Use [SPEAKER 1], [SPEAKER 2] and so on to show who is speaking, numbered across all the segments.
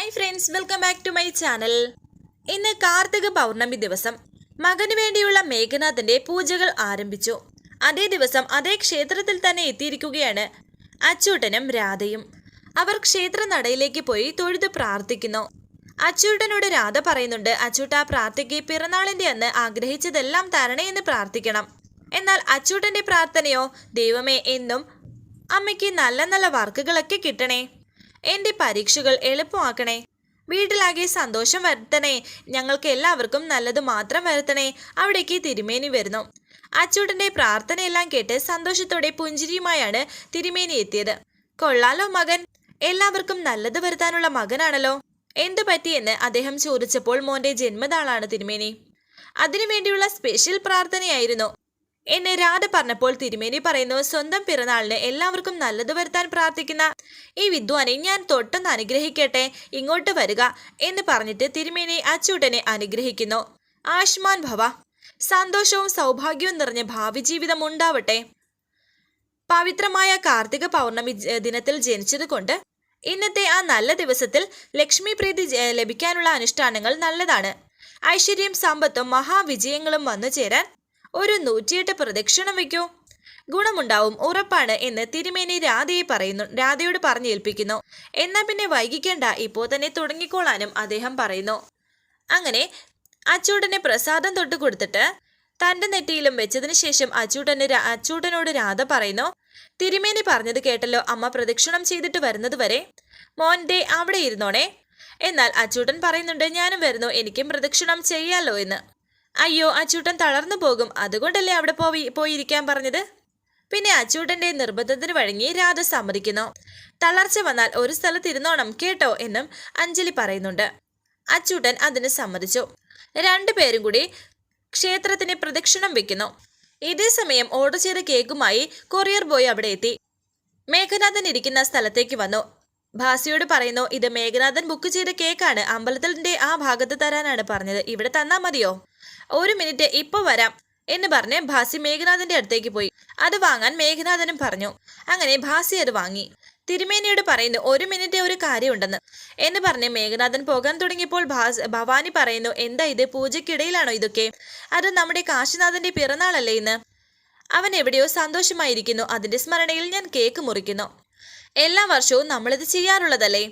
[SPEAKER 1] Hi friends welcome back to my channel ഇന്ന് കാർത്തിക പൗർണമി ദിവസം. മകന് വേണ്ടിയുള്ള മേഘനാഥന്റെ പൂജകൾ ആരംഭിച്ചു. അതേ ദിവസം അതേ ക്ഷേത്രത്തിൽ തന്നെ എത്തിയിരിക്കുകയാണ് അച്ചൂട്ടനും രാധയും. അവർ ക്ഷേത്ര നടയിലേക്ക് പോയി തൊഴുത് പ്രാർത്ഥിക്കുന്നു. അച്ചൂട്ടനോട് രാധ പറയുന്നുണ്ട് അച്ചൂട്ട പ്രാർത്ഥിക്ക്. പിറന്നാളിന്റെ അന്ന് ആഗ്രഹിച്ചതെല്ലാം എന്ന് പ്രാർത്ഥിക്കണം. എന്നാൽ അച്ചൂട്ടന്റെ പ്രാർത്ഥനയോ ദൈവമേ എന്നും അമ്മയ്ക്ക് നല്ല നല്ല വർക്കുകളൊക്കെ കിട്ടണേ. എന്റെ പരീക്ഷകൾ എളുപ്പമാക്കണേ. വീട്ടിലാകെ സന്തോഷം വരുത്തണേ. ഞങ്ങൾക്ക് എല്ലാവർക്കും നല്ലത് മാത്രം വരുത്തണേ. അവിടേക്ക് തിരുമേനി വരുന്നു. അച്ചൂട്ടന്റെ പ്രാർത്ഥനയെല്ലാം കേട്ട് സന്തോഷത്തോടെ പുഞ്ചിരിയുമായാണ് തിരുമേനി എത്തിയത്. കൊള്ളാലോ മകൻ. എല്ലാവർക്കും നല്ലത് വരുത്താനുള്ള മകനാണല്ലോ. എന്തു പറ്റിയെന്ന് അദ്ദേഹം ചോദിച്ചപ്പോൾ മോന്റെ ജന്മനാളാണ് തിരുമേനി. അതിനുവേണ്ടിയുള്ള സ്പെഷ്യൽ പ്രാർത്ഥനയായിരുന്നു. എന്നെ രാധ പറഞ്ഞപ്പോൾ തിരുമേനി പറയുന്നു സ്വന്തം പിറന്നാളിന് എല്ലാവർക്കും നല്ലത് വരുത്താൻ പ്രാർത്ഥിക്കുന്ന ഈ വിദ്വാനെ ഞാൻ തൊട്ടൊന്ന് അനുഗ്രഹിക്കട്ടെ ഇങ്ങോട്ട് വരിക എന്ന് പറഞ്ഞിട്ട് തിരുമേനി അച്ചൂട്ടനെ അനുഗ്രഹിക്കുന്നു. ആയുഷ്മാൻ ഭവ സന്തോഷവും സൗഭാഗ്യവും നിറഞ്ഞ ഭാവി ജീവിതം ഉണ്ടാവട്ടെ. പവിത്രമായ കാർത്തിക പൗർണമി ദിനത്തിൽ ജനിച്ചതുകൊണ്ട് ഇന്നത്തെ ആ നല്ല ദിവസത്തിൽ ലക്ഷ്മി പ്രീതി ലഭിക്കാനുള്ള അനുഷ്ഠാനങ്ങൾ നല്ലതാണ്. ഐശ്വര്യം സമ്പത്തും മഹാവിജയങ്ങളും വന്നു ചേരാൻ ഒരു നൂറ്റിയെട്ട് പ്രദക്ഷിണം വയ്ക്കൂ. ഗുണമുണ്ടാവും ഉറപ്പാണ് എന്ന് തിരുമേനി രാധയെ പറയുന്നു രാധയോട് പറഞ്ഞേൽപ്പിക്കുന്നു എന്നാ പിന്നെ വൈകിക്കേണ്ട ഇപ്പോൾ തന്നെ തുടങ്ങിക്കോളാനും അദ്ദേഹം പറയുന്നു. അങ്ങനെ അച്ചൂട്ടനെ പ്രസാദം തൊട്ട് കൊടുത്തിട്ട് തന്റെ നെറ്റിയിലും വെച്ചതിന് ശേഷം അച്ചൂട്ടന് അച്ചൂട്ടനോട് രാധ പറയുന്നു തിരുമേനി പറഞ്ഞത് കേട്ടല്ലോ അമ്മ പ്രദക്ഷിണം ചെയ്തിട്ട് വരുന്നത് വരെ. മോന്റെ അവിടെ ഇരുന്നോണേ. എന്നാൽ അച്ചൂട്ടൻ പറയുന്നുണ്ട് ഞാനും വരുന്നു എനിക്കും പ്രദക്ഷിണം ചെയ്യാലോ എന്ന്. അയ്യോ അച്ചൂട്ടൻ തളർന്നു പോകും. അതുകൊണ്ടല്ലേ അവിടെ പോയി പോയിരിക്കാൻ പറഞ്ഞത്? പിന്നെ അച്ചൂട്ടന്റെ നിർബന്ധത്തിന് വഴങ്ങി രാധ സമ്മതിക്കുന്നു. തളർച്ച വന്നാൽ ഒരു സ്ഥലത്ത് ഇരുന്നോണം കേട്ടോ എന്നും അഞ്ജലി പറയുന്നുണ്ട്. അച്ചൂട്ടൻ അതിന് സമ്മതിച്ചു. രണ്ടുപേരും കൂടി ക്ഷേത്രത്തിന് പ്രദക്ഷിണം വെക്കുന്നു. ഇതേ സമയം ഓർഡർ ചെയ്ത കേക്കുമായി കൊറിയർ ബോയ് അവിടെ എത്തി. മേഘനാഥൻ ഇരിക്കുന്ന സ്ഥലത്തേക്ക് വന്നു. ഭാസിയോട് പറയുന്നു ഇത് മേഘനാഥൻ ബുക്ക് ചെയ്ത കേക്കാണ് അമ്പലത്തിന്റെ ആ ഭാഗത്ത് തരാനാണ് പറഞ്ഞത്. ഇവിടെ തന്നാ മതിയോ? ഒരു മിനിറ്റ് ഇപ്പൊ വരാം എന്ന് പറഞ്ഞ് ഭാസി മേഘനാഥന്റെ അടുത്തേക്ക് പോയി. അത് വാങ്ങാൻ മേഘനാഥനും പറഞ്ഞു. അങ്ങനെ ഭാസി അത് വാങ്ങി. തിരുമേനിയോട് പറയുന്നു ഒരു മിനിറ്റ് ഒരു കാര്യമുണ്ടെന്ന് എന്ന് പറഞ്ഞ് മേഘനാഥൻ പോകാൻ തുടങ്ങിയപ്പോൾ ഭവാനി പറയുന്നു എന്താ ഇത്? പൂജയ്ക്കിടയിലാണോ ഇതൊക്കെ? അത് നമ്മുടെ കാശിനാഥന്റെ പിറന്നാളല്ലേ ഇന്ന്? അവൻ എവിടെയോ സന്തോഷമായിരിക്കുന്നു. അതിന്റെ സ്മരണയിൽ ഞാൻ കേക്ക് മുറിക്കുന്നു. എല്ലാ വർഷവും നമ്മളിത് ചെയ്യാറുള്ളതല്ലേ?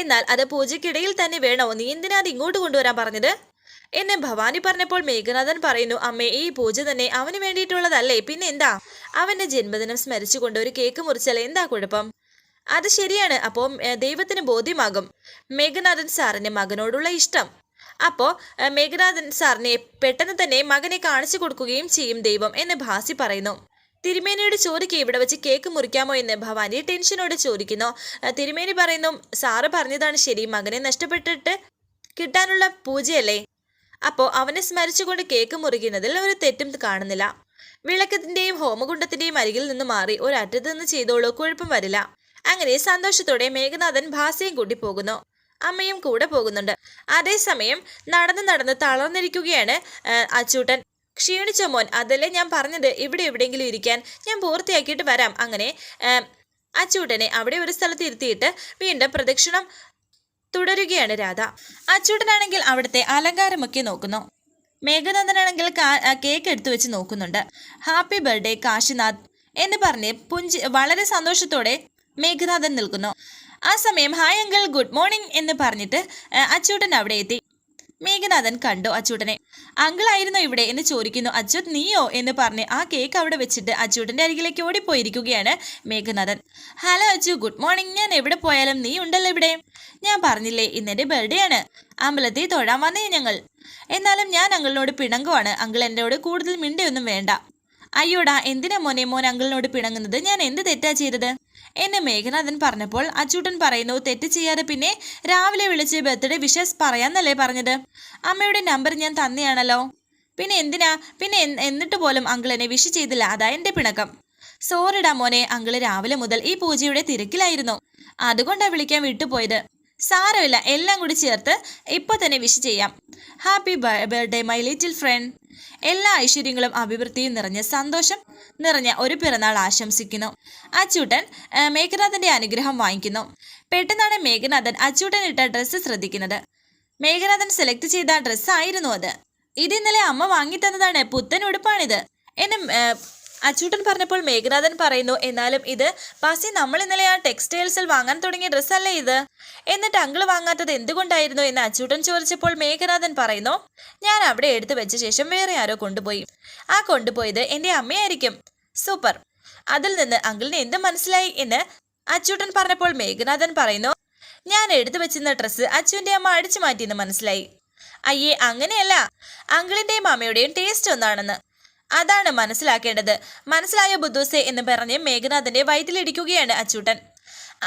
[SPEAKER 1] എന്നാൽ അത് പൂജയ്ക്കിടയിൽ തന്നെ വേണോ? നീ എന്തിനാ അത് ഇങ്ങോട്ട് കൊണ്ടുവരാൻ പറഞ്ഞത്? എന്നെ ഭവാനി പറഞ്ഞപ്പോൾ മേഘനാഥൻ പറയുന്നു അമ്മേ ഈ പൂജ തന്നെ അവന് വേണ്ടിയിട്ടുള്ളതല്ലേ? പിന്നെ എന്താ? അവന്റെ ജന്മദിനം സ്മരിച്ചുകൊണ്ട് ഒരു കേക്ക് മുറിച്ചാൽ എന്താ കുഴപ്പം? അത് ശരിയാണ്. അപ്പോൾ ദൈവത്തിന് ബോധ്യമാകും. മേഘനാഥൻ സാറിന് മകനോടുള്ള ഇഷ്ടം. അപ്പോൾ മേഘനാഥൻ സാറിനെ പെട്ടെന്ന് തന്നെ മകനെ കാണിച്ചു കൊടുക്കുകയും ചെയ്യും ദൈവം എന്ന് ഭാസി പറയുന്നു. തിരുമേനിയോട് ചോദിക്കുക ഇവിടെ വെച്ച് കേക്ക് മുറിക്കാമോ എന്ന് ഭവാനി ടെൻഷനോട് ചോദിക്കുന്നു. തിരുമേനി പറയുന്നു സാറ് പറഞ്ഞതാണ് ശരി മകനെ നഷ്ടപ്പെട്ടിട്ട് കിട്ടാനുള്ള പൂജയല്ലേ? അപ്പോൾ അവനെ സ്മരിച്ചുകൊണ്ട് കേക്ക് മുറിക്കുന്നതിൽ ഒരു തെറ്റും കാണുന്നില്ല. വിളക്കത്തിന്റെയും ഹോമകുണ്ടത്തിന്റെയും അരികിൽ നിന്ന് മാറി ഒരറ്റത്ത് നിന്ന് ചെയ്തോളൂ കുഴപ്പം വരില്ല. അങ്ങനെ സന്തോഷത്തോടെ മേഘനാഥൻ ഭാസയും കൂട്ടി പോകുന്നു. അമ്മയും കൂടെ പോകുന്നുണ്ട്. അതേസമയം നടന്ന് നടന്ന് തളർന്നിരിക്കുകയാണ് അച്ചൂട്ടൻ. ക്ഷീണിച്ച മോൻ? അതല്ലേ ഞാൻ പറഞ്ഞത്. ഇവിടെ എവിടെയെങ്കിലും ഇരിക്കാൻ ഞാൻ പൂർത്തിയാക്കിയിട്ട് വരാം. അങ്ങനെ അച്ചൂട്ടനെ അവിടെ ഒരു സ്ഥലത്ത് ഇരുത്തിയിട്ട് വീണ്ടും പ്രദക്ഷിണം തുടരുകയാണ് രാധ. അച്ചൂട്ടനാണെങ്കിൽ അവിടുത്തെ അലങ്കാരമൊക്കെ നോക്കുന്നു. മേഘനാഥനാണെങ്കിൽ കാ- കേക്ക് എടുത്തു വെച്ച് നോക്കുന്നുണ്ട്. ഹാപ്പി ബർത്ത്ഡേ കാശിനാഥ് എന്ന് പറഞ്ഞ് പുഞ്ചി വളരെ സന്തോഷത്തോടെ മേഘനാഥൻ നിൽക്കുന്നു. ആ സമയം ഹായ് അങ്കിൾ ഗുഡ് മോർണിംഗ് എന്ന് പറഞ്ഞിട്ട് അച്ചൂട്ടൻ അവിടെ എത്തി. മേഘനാഥൻ കണ്ടു അച്ചൂട്ടനെ. അങ്കിളായിരുന്നു ഇവിടെ? എന്ന് ചോദിക്കുന്നു. അച്യുത് നീയോ? എന്ന് പറഞ്ഞ് ആ കേക്ക് അവിടെ വെച്ചിട്ട് അച്ചൂട്ടന്റെ അരികിലേക്ക് ഓടിപ്പോയിരിക്കുകയാണ് Meghanathan. Hello Achu good morning. ഞാൻ എവിടെ പോയാലും നീ ഉണ്ടല്ലോ ഇവിടെ. ഞാൻ പറഞ്ഞില്ലേ ഇന്നെന്റെ ബർത്ത്ഡേ ആണ്. അമ്പലത്തിൽ തൊഴാൻ വന്നേ ഞങ്ങൾ. എന്നാലും ഞാൻ അങ്കിളിനോട് പിണങ്ങുവാണ്. അങ്കിൾ എന്നോട് കൂടുതൽ മിണ്ടയൊന്നും വേണ്ട. അയ്യോടാ എന്തിനാ മോനെ? മോൻ അങ്കിളിനോട് പിണങ്ങുന്നത്. ഞാൻ എന്ത് തെറ്റാ ചെയ്തത്? എന്നെ മേഘനാഥൻ പറഞ്ഞപ്പോൾ അച്ചൂട്ടൻ പറയുന്നു തെറ്റ് ചെയ്യാതെ പിന്നെ രാവിലെ വിളിച്ച് ബർത്ത്ഡേ വിഷസ് പറയാന്നല്ലേ പറഞ്ഞത്? അമ്മയുടെ നമ്പർ ഞാൻ തന്നെയാണല്ലോ. പിന്നെ എന്തിനാ? പിന്നെ എന്നിട്ട് പോലും അങ്കിൾ എന്നെ വിഷ് ചെയ്തില്ല. അതാ എന്റെ പിണക്കം. സോറിടാ മോനെ അങ്കിൾ രാവിലെ മുതൽ ഈ പൂജയുടെ തിരക്കിലായിരുന്നു. അതുകൊണ്ടാ വിളിക്കാൻ വിട്ടുപോയത്. സാരമില്ല എല്ലാം കൂടി ചേർത്ത് ഇപ്പൊ തന്നെ വിഷ് ചെയ്യാം. Happy birthday my little friend എല്ലാ ഐശ്വര്യങ്ങളും അഭിവൃദ്ധിയും നിറഞ്ഞ സന്തോഷം നിറഞ്ഞ ഒരു പിറന്നാൾ ആശംസിക്കുന്നു. അച്ചൂട്ടൻ ആ, മേഘനാഥന്റെ അനുഗ്രഹം വാങ്ങിക്കുന്നു. പെട്ടെന്നാണ് മേഘനാഥൻ അച്ചൂട്ടൻ ഇട്ട ഡ്രസ്സ് ശ്രദ്ധിക്കുന്നത്. മേഘനാഥൻ സെലക്ട് ചെയ്ത ഡ്രസ്സായിരുന്നു അത്. ഇത് ഇന്നലെ അമ്മ വാങ്ങിത്തന്നതാണ് പുത്തൻ ഉടുപ്പാണിത്. എന്നെ അച്ചൂട്ടൻ പറഞ്ഞപ്പോൾ മേഘനാഥൻ പറയുന്നു എന്നാലും ഇത് പാസി നമ്മൾ ഇന്നലെ ആ ടെക്സ്റ്റൈൽസിൽ വാങ്ങാൻ തുടങ്ങിയ ഡ്രസ്സല്ലേ ഇത്? എന്നിട്ട് അങ്കിൾ വാങ്ങാത്തത് എന്തുകൊണ്ടായിരുന്നു? എന്ന് അച്ചൂട്ടൻ ചോദിച്ചപ്പോൾ മേഘനാഥൻ പറയുന്നു ഞാൻ അവിടെ എടുത്തു വെച്ച ശേഷം വേറെ ആരോ കൊണ്ടുപോയി. ആ കൊണ്ടുപോയത് എന്റെ അമ്മയായിരിക്കും. സൂപ്പർ. അതിൽ നിന്ന് അങ്കിളിന് എന്ത് മനസ്സിലായി? എന്ന് അച്ചൂട്ടൻ പറഞ്ഞപ്പോൾ മേഘനാഥൻ പറയുന്നു ഞാൻ എടുത്തു വെച്ചിരുന്ന ഡ്രസ്സ് അച്ചുവിന്റെ അമ്മ അടിച്ചു മാറ്റിയെന്ന് മനസ്സിലായി. അയ്യേ അങ്ങനെയല്ല. അങ്കിളിന്റെയും അമ്മയുടെയും ടേസ്റ്റ് ഒന്നാണെന്ന്. അതാണ് മനസ്സിലാക്കേണ്ടത്. മനസ്സിലായ ബുദ്ധൂസെ എന്ന് പറഞ്ഞ് മേഘനാഥന്റെ വയറ്റിലിടിക്കുകയാണ് അച്ചൂട്ടൻ.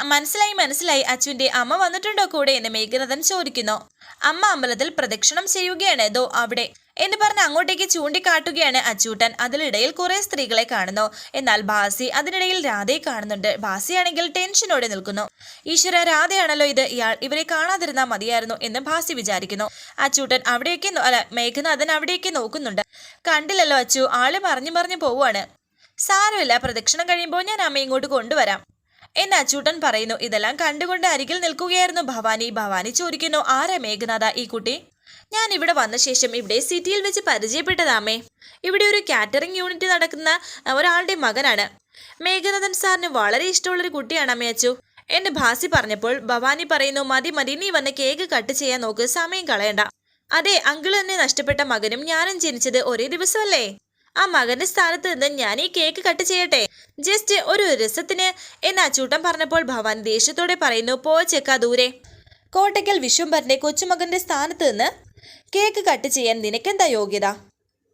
[SPEAKER 1] മനസ്സിലായി മനസ്സിലായി അച്ചുവിന്റെ അമ്മ വന്നിട്ടുണ്ടോ കൂടെ എന്ന് മേഘനാഥൻ ചോദിക്കുന്നു. അമ്മ അമ്പലത്തിൽ പ്രദക്ഷിണം ചെയ്യുകയാണ്. ദോ അവിടെ. എന്ന് പറഞ്ഞ് അങ്ങോട്ടേക്ക് ചൂണ്ടിക്കാട്ടുകയാണ് അച്ചൂട്ടൻ. അതിനിടയിൽ കുറെ സ്ത്രീകളെ കാണുന്നു. എന്നാൽ ബാസി അതിനിടയിൽ രാധയെ കാണുന്നുണ്ട്. ബാസിയാണെങ്കിൽ ടെൻഷനോടെ നിൽക്കുന്നു. ഈശ്വര രാധയാണല്ലോ ഇത്. ഇയാൾ ഇവരെ കാണാതിരുന്നാൽ മതിയായിരുന്നു എന്ന് ബാസി വിചാരിക്കുന്നു. അച്ചൂട്ടൻ അവിടേക്ക് അല്ല മേഘനാഥൻ അവിടേക്ക് നോക്കുന്നുണ്ട്. കണ്ടില്ലല്ലോ അച്ചു ആൾ പറഞ്ഞു പറഞ്ഞു പോവുകയാണ് സാരമില്ല പ്രദക്ഷിണം കഴിയുമ്പോൾ ഞാൻ അമ്മ ഇങ്ങോട്ട് കൊണ്ടുവരാം എന്ന് അച്ചൂട്ടൻ പറയുന്നു. ഇതെല്ലാം കണ്ടുകൊണ്ട് അരികിൽ നിൽക്കുകയായിരുന്നു ഭവാനി. ഭവാനി ചോദിക്കുന്നു ആരാ മേഘനാഥ ഈ കുട്ടി? ഞാൻ ഇവിടെ വന്ന ശേഷം ഇവിടെ സിറ്റിയിൽ വെച്ച് പരിചയപ്പെട്ടതാമേ. ഇവിടെ ഒരു കാറ്ററിംഗ് യൂണിറ്റ് നടക്കുന്ന ഒരാളുടെ മകനാണ്. മേഘനാഥൻ സാറിന് വളരെ ഇഷ്ടമുള്ളൊരു കുട്ടിയാണ് അമ്മേ അച്ചു. എന്റെ ഭാസി പറഞ്ഞപ്പോൾ ഭവാനി പറയുന്നു മതി മതി നീ വന്ന് കേക്ക് കട്ട് ചെയ്യാൻ നോക്ക് സമയം കളയണ്ട. അതെ അങ്കിൾ തന്നെ നഷ്ടപ്പെട്ട മകനും ഞാനും ജനിച്ചത് ഒരേ ദിവസമല്ലേ? ആ മകന്റെ സ്ഥാനത്ത് നിന്ന് ഞാൻ ഈ കേക്ക് കട്ട് ചെയ്യട്ടെ? ജസ്റ്റ് ഒരു രസത്തിന് എന്ന അച്ചൂട്ടൻ പറഞ്ഞപ്പോൾ ഭവാൻ ദേഷ്യത്തോടെ പറയുന്നു പോ ചെക്കാ ദൂരെ. കോട്ടയ്ക്കൽ വിശ്വംഭരന്റെ കൊച്ചുമകന്റെ സ്ഥാനത്ത് നിന്ന് കേക്ക് കട്ട് ചെയ്യാൻ നിനക്കെന്താ യോഗ്യത?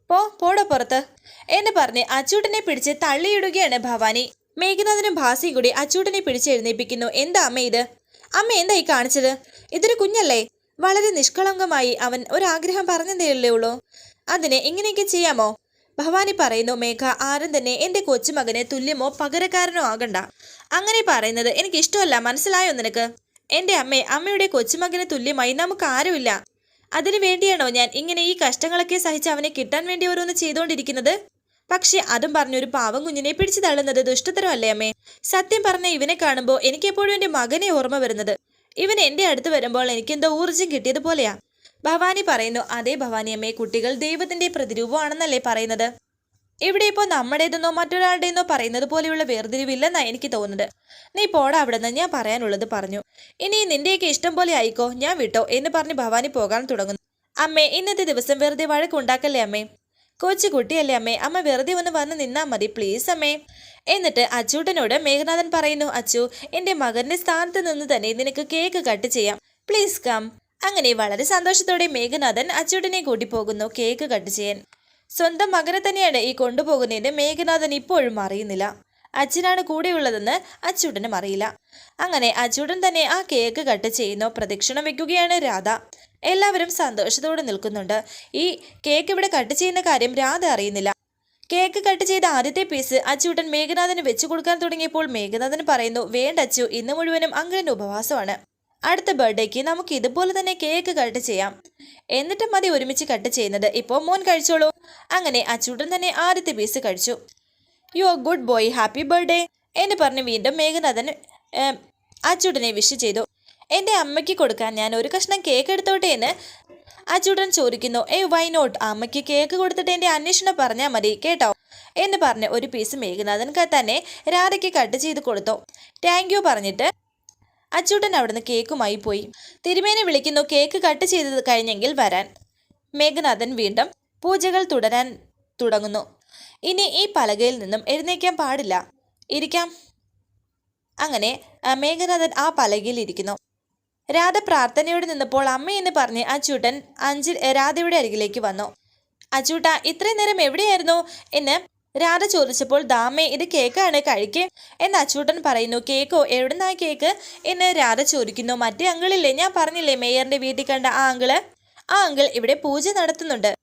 [SPEAKER 1] പോ പോടോ പുറത്ത്. എന്ന് പറഞ്ഞ് അച്ചൂട്ടനെ പിടിച്ച് തള്ളിയിടുകയാണ് ഭവാനി. മേഘനാഥനും ഭാസിയും കൂടി അച്ചൂട്ടനെ പിടിച്ച് എഴുന്നേൽപ്പിക്കുന്നു എന്താ അമ്മ ഇത്? അമ്മ എന്താ ഈ കാണിച്ചത്? ഇതൊരു കുഞ്ഞല്ലേ? വളരെ നിഷ്കളങ്കമായി അവൻ ഒരാഗ്രഹം പറഞ്ഞതേ ഉള്ളൂ. അതിന് ഇങ്ങനെയൊക്കെ ചെയ്യാമോ? ഭവാനി പറയുന്നു മേഘ ആരും തന്നെ എന്റെ കൊച്ചുമകനെ തുല്യമോ പകരക്കാരനോ ആകണ്ട. അങ്ങനെ പറയുന്നത് എനിക്കിഷ്ടമല്ല. മനസ്സിലായോ നിനക്ക്? എന്റെ അമ്മേ അമ്മയുടെ കൊച്ചുമകന് തുല്യമായി നമുക്ക് ആരുമില്ല. അതിനു വേണ്ടിയാണോ ഞാൻ ഇങ്ങനെ ഈ കഷ്ടങ്ങളൊക്കെ സഹിച്ച് അവനെ കിട്ടാൻ വേണ്ടി ഓരോന്ന് ചെയ്തുകൊണ്ടിരിക്കുന്നത് പക്ഷെ അതും പറഞ്ഞൊരു പാവം കുഞ്ഞിനെ പിടിച്ചു തള്ളുന്നത് ദുഷ്ടതരമല്ലേ അമ്മേ? സത്യം പറഞ്ഞ ഇവനെ കാണുമ്പോൾ എനിക്കെപ്പോഴും എന്റെ മകനെ ഓർമ്മ വരുന്നത്. ഇവൻ എന്റെ അടുത്ത് വരുമ്പോൾ എനിക്കെന്തോ ഊർജം കിട്ടിയതുപോലെയാ. ഭവാനി പറയുന്നു അതേ ഭവാനി അമ്മേ കുട്ടികൾ ദൈവത്തിന്റെ പ്രതിരൂപമാണെന്നല്ലേ പറയുന്നത്? ഇവിടെ ഇപ്പോൾ നമ്മുടേതെന്നോ മറ്റൊരാളുടെയെന്നോ പറയുന്നത് പോലെയുള്ള വേർതിരിവില്ലെന്നാ എനിക്ക് തോന്നുന്നത്. നീ പോടാ അവിടെ നിന്ന് ഞാൻ പറയാനുള്ളത് പറഞ്ഞു. ഇനി നിന്റെയൊക്കെ ഇഷ്ടം പോലെ ആയിക്കോ ഞാൻ വിട്ടോ എന്ന് പറഞ്ഞ് ഭവാനി പോകാൻ തുടങ്ങുന്നു. അമ്മേ ഇന്നത്തെ ദിവസം വെറുതെ വഴക്കുണ്ടാക്കല്ലേ അമ്മേ? കൊച്ചു കുട്ടിയല്ലേ അമ്മേ അമ്മ വെറുതെ ഒന്ന് വന്ന് നിന്നാ മതി പ്ലീസ് അമ്മേ. എന്നിട്ട് അച്ചൂട്ടനോട് മേഘനാഥൻ പറയുന്നു അച്ചു എന്റെ മകന്റെ സ്ഥാനത്ത് നിന്ന് തന്നെ നിനക്ക് കേക്ക് കട്ട് ചെയ്യാം. പ്ലീസ് കം അങ്ങനെ വളരെ സന്തോഷത്തോടെ മേഘനാഥൻ അച്ചൂട്ടനെ കൂട്ടി പോകുന്നു കേക്ക് കട്ട് ചെയ്യാൻ. സ്വന്തം മകനെ തന്നെയാണ് ഈ കൊണ്ടുപോകുന്നതിന് മേഘനാഥൻ ഇപ്പോഴും അറിയുന്നില്ല. അച്ഛനാണ് കൂടെയുള്ളതെന്ന് അച്ചൂട്ടനും അറിയില്ല. അങ്ങനെ അച്ചൂട്ടൻ തന്നെ ആ കേക്ക് കട്ട് ചെയ്യുന്നു പ്രദക്ഷിണം വെക്കുകയാണ് രാധ. എല്ലാവരും സന്തോഷത്തോടെ നിൽക്കുന്നുണ്ട്. ഈ കേക്ക് ഇവിടെ കട്ട് ചെയ്യുന്ന കാര്യം രാധ അറിയുന്നില്ല. കേക്ക് കട്ട് ചെയ്ത ആദ്യത്തെ പീസ് അച്ചൂട്ടൻ മേഘനാഥന് വെച്ചു കൊടുക്കാൻ തുടങ്ങിയപ്പോൾ മേഘനാഥൻ പറയുന്നു വേണ്ട അച്ചു ഇന്ന് മുഴുവനും അങ്ങനെ ഉപവാസമാണ്. അടുത്ത ബർത്ത്ഡേക്ക് നമുക്ക് ഇതുപോലെ തന്നെ കേക്ക് കട്ട് ചെയ്യാം. എന്നിട്ട് മതി ഒരുമിച്ച് കട്ട് ചെയ്യുന്നത്. ഇപ്പോൾ മോൻ കഴിച്ചോളൂ. അങ്ങനെ അച്ചൂട്ടൻ തന്നെ ആദ്യത്തെ പീസ് കഴിച്ചു. You are good boy happy birthday എന്ന് പറഞ്ഞ് വീണ്ടും മേഘനാഥൻ അച്ചൂട്ടനെ വിഷ് ചെയ്തു. എന്റെ അമ്മയ്ക്ക് കൊടുക്കാൻ ഞാൻ ഒരു കഷ്ണം കേക്ക് എടുത്തോട്ടെ എന്ന് അച്ചൂട്ടൻ ചോദിക്കുന്നു. ഏ വൈ നോട്ട് അമ്മയ്ക്ക് കേക്ക് കൊടുത്തിട്ട് എന്റെ അന്വേഷണം പറഞ്ഞാൽ മതി കേട്ടോ? എന്ന് പറഞ്ഞ് ഒരു പീസ് മേഘനാഥൻ തന്നെ രാധയ്ക്ക് കട്ട് ചെയ്ത് കൊടുത്തു. താങ്ക് യു പറഞ്ഞിട്ട് അച്ചൂട്ടൻ അവിടുന്ന് കേക്കുമായി പോയി. തിരുമേനെ വിളിക്കുന്നു കേക്ക് കട്ട് ചെയ്ത് കഴിഞ്ഞെങ്കിൽ വരാൻ. മേഘനാഥൻ വീണ്ടും പൂജകൾ തുടരാൻ തുടങ്ങുന്നു. ഇനി ഈ പലകയിൽ നിന്നും എഴുന്നേക്കാൻ പാടില്ല. ഇരിക്കാം. അങ്ങനെ മേഘനാഥൻ ആ പലകയിൽ ഇരിക്കുന്നു. രാധ പ്രാർത്ഥനയോട് നിന്നപ്പോൾ അമ്മയെന്ന് പറഞ്ഞ് അച്ചൂട്ടൻ അഞ്ചിൽ രാധയുടെ അരികിലേക്ക് വന്നു. അച്ചൂട്ട ഇത്രയും നേരം എവിടെയായിരുന്നു? എന്ന് രാധ ചോദിച്ചപ്പോൾ ദാമേ ഇത് കേക്കാണ് കഴിക്ക്. എന്ന് അച്ചൂട്ടൻ പറയുന്നു കേക്കോ എവിടുന്നാ കേക്ക്? എന്ന് രാധ ചോദിക്കുന്നു മറ്റേ അങ്കിളില്ലേ? ഞാൻ പറഞ്ഞില്ലേ മേയറിന്റെ വീട്ടിൽ കണ്ട ആ അങ്കിൾ? ആ അങ്കിൾ ഇവിടെ പൂജ നടത്തുന്നുണ്ട്.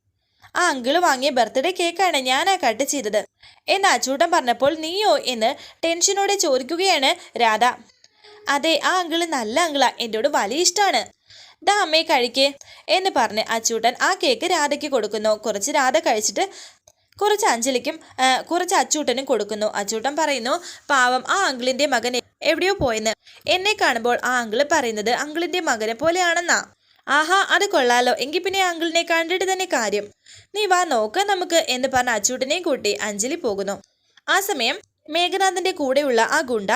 [SPEAKER 1] ആ അങ്കിൾ വാങ്ങിയ ബർത്ത്ഡേ കേക്കാണ് ഞാൻ ഞാനാ കട്ട് ചെയ്തത്. എന്ന് അച്ചൂട്ടൻ പറഞ്ഞപ്പോൾ നീയോ? എന്ന് ടെൻഷനോടെ ചോദിക്കുകയാണ് രാധ. അതെ ആ അങ്കിൾ നല്ല അങ്കിളാ എന്നോട് വലിയ ഇഷ്ടമാണ് ദാ അമ്മയെ കഴിക്കേ. എന്ന് പറഞ്ഞ് അച്ചൂട്ടൻ ആ കേക്ക് രാധയ്ക്ക് കൊടുക്കുന്നു. കുറച്ച് രാധ കഴിച്ചിട്ട് കുറച്ച് അഞ്ജലിക്കും കുറച്ച് അച്ചൂട്ടനും കൊടുക്കുന്നു. അച്ചൂട്ടൻ പറയുന്നു പാവം ആ അങ്കിളിന്റെ മകൻ എവിടെയോ പോയെന്ന്. എന്നെ കാണുമ്പോൾ ആ അങ്കിൾ പറയുന്നത് അങ്കിളിന്റെ മകനെ പോലെയാണെന്നാ. ആഹാ അത് കൊള്ളാലോ. എങ്കിൽ പിന്നെ അങ്കിളിനെ കണ്ടിട്ട് തന്നെ കാര്യം. നീ വാ നോക്ക നമുക്ക് എന്ന് പറഞ്ഞ അച്ചൂട്ടനെയും കൂട്ടി അഞ്ജലി പോകുന്നു. ആ സമയം മേഘനാഥന്റെ കൂടെയുള്ള ആ ഗുണ്ട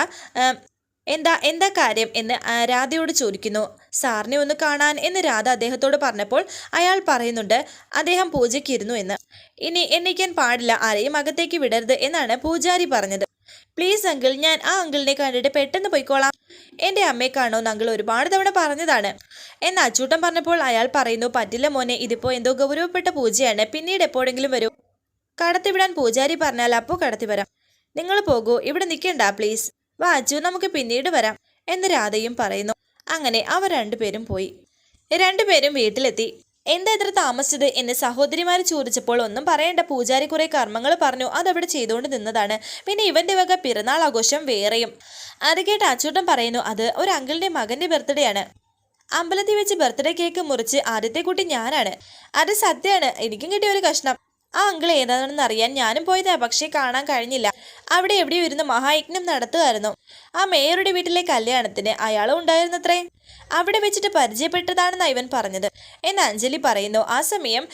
[SPEAKER 1] എന്താ എന്താ കാര്യം എന്ന് രാധയോട് ചോദിക്കുന്നു. സാറിനെ ഒന്ന് കാണാൻ എന്ന് രാധ അദ്ദേഹത്തോട് പറഞ്ഞപ്പോൾ അയാൾ പറയുന്നുണ്ട് അദ്ദേഹം പൂജയ്ക്കിരുന്നു എന്ന്. ഇനി എണ്ണിക്കാൻ പാടില്ല ആരെയും അകത്തേക്ക് വിടരുത് എന്നാണ് പൂജാരി പറഞ്ഞത്. പ്ലീസ് അങ്കിൾ ഞാൻ ആ അങ്കിളിനെ കണ്ടിട്ട് പെട്ടെന്ന് പോയിക്കോളാം. എന്റെ അമ്മയെ കാണുമെന്ന് അങ്കിൾ ഒരുപാട് തവണ പറഞ്ഞതാണ്. എന്ന് അച്ചൂട്ടൻ പറഞ്ഞപ്പോൾ അയാൾ പറയുന്നു പറ്റില്ല മോനെ ഇതിപ്പോ എന്തോ ഗൗരവപ്പെട്ട പൂജയാണ് പിന്നീട് എപ്പോഴെങ്കിലും വരൂ. കടത്തിവിടാൻ പൂജാരി പറഞ്ഞാൽ അപ്പോൾ കടത്തിവരാം. നിങ്ങൾ പോകൂ ഇവിടെ നിൽക്കണ്ട പ്ലീസ്. വാ അച്ചു നമുക്ക് പിന്നീട് വരാം എന്ന് രാധയും പറയുന്നു. അങ്ങനെ അവർ രണ്ടുപേരും പോയി. രണ്ടുപേരും വീട്ടിലെത്തി. എന്താ ഇത്ര താമസിച്ചത് എന്ന് സഹോദരിമാർ ചോദിച്ചപ്പോൾ ഒന്നും പറയേണ്ട. പൂജാരി കുറെ കർമ്മങ്ങൾ പറഞ്ഞു. അതവിടെ ചെയ്തുകൊണ്ട് നിന്നതാണ്. പിന്നെ ഇവന്റെ വക പിറന്നാൾ ആഘോഷം വേറെയും. അത് കേട്ട് അച്ചൂട്ടൻ പറയുന്നു അത് ഒരു അങ്കിളിന്റെ മകന്റെ ബർത്ത്ഡേ ആണ്. അമ്പലത്തിൽ വെച്ച് ബർത്ത്ഡേ കേക്ക് മുറിച്ച് ആദ്യത്തെ കുട്ടി ഞാനാണ്. അത് സത്യമാണ് എനിക്കും കിട്ടിയ ഒരു കഷ്ണം. ആ അങ്കിൾ ഏതാണെന്ന് അറിയാൻ ഞാനും പോയതാ പക്ഷേ കാണാൻ കഴിഞ്ഞില്ല. അവിടെ എവിടെയോ ഇരുന്ന് മഹായജ്ഞം നടത്തുമായിരുന്നു ആ മേയറുടെ വീട്ടിലെ കല്യാണത്തിന് അയാളും ഉണ്ടായിരുന്നത്രേ. അവിടെ വെച്ചിട്ട് പരിചയപ്പെട്ടതാണെന്ന് ഇവൻ പറഞ്ഞത്. എന്ന് അഞ്ജലി പറയുന്നു ആ സമയം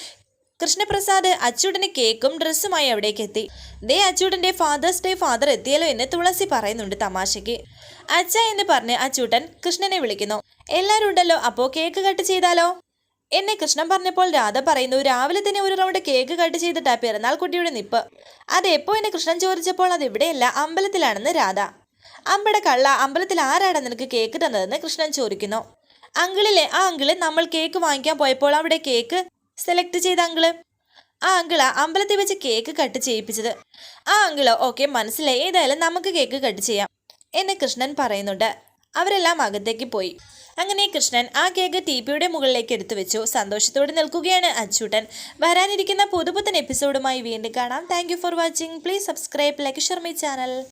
[SPEAKER 1] കൃഷ്ണപ്രസാദ് അച്ചൂടന് കേക്കും ഡ്രസ്സുമായി അവിടേക്ക് എത്തി. ദേ അച്ചൂടന്റെ ഫാദേഴ്സ് ഡേ ഫാദർ എത്തിയല്ലോ എന്ന് തുളസി പറയുന്നുണ്ട് തമാശയ്ക്ക്. അച്ഛ എന്ന് പറഞ്ഞ് അച്ചൂട്ടൻ കൃഷ്ണനെ വിളിക്കുന്നു. എല്ലാവരും ഉണ്ടല്ലോ അപ്പോൾ കേക്ക് കട്ട് ചെയ്താലോ? എന്നെ കൃഷ്ണൻ പറഞ്ഞപ്പോൾ രാധ പറയുന്നു രാവിലെ തന്നെ ഒരു റൗണ്ട് കേക്ക് കട്ട് ചെയ്തിട്ടാ പിറന്നാൾ കുട്ടിയുടെ നിപ്പ്. അതെപ്പോ എന്നെ കൃഷ്ണൻ ചോദിച്ചപ്പോൾ അത് ഇവിടെയല്ല അമ്പലത്തിലാണെന്ന് രാധ. അമ്പടെ കള്ള അമ്പലത്തിൽ ആരാടാ നിനക്ക് കേക്ക് തന്നതെന്ന്? കൃഷ്ണൻ ചോദിക്കുന്നു. അങ്കിളിലെ ആ അങ്കിൾ നമ്മൾ കേക്ക് വാങ്ങിക്കാൻ പോയപ്പോൾ അവിടെ കേക്ക് സെലക്ട് ചെയ്ത അങ്കിൾ? ആ അങ്കിളാ അമ്പലത്തിൽ വെച്ച് കേക്ക് കട്ട് ചെയ്യിപ്പിച്ചത്. ആ അങ്കിളോ ഓക്കെ മനസ്സിലായി. ഏതായാലും നമുക്ക് കേക്ക് കട്ട് ചെയ്യാം എന്ന് കൃഷ്ണൻ പറയുന്നുണ്ട്. അവരെല്ലാം അകത്തേക്ക് പോയി. അങ്ങനെ കൃഷ്ണൻ ആ കേക്ക് ടിപിയുടെ മുകളിലേക്ക് എടുത്തു വെച്ചു. സന്തോഷത്തോടെ നിൽക്കുകയാണ് അച്ചൂട്ടൻ. വരാനിരിക്കുന്ന പുതുപുത്തൻ എപ്പിസോഡുമായി വീണ്ടും കാണാം. Thank for watching please subscribe like Sharmi channel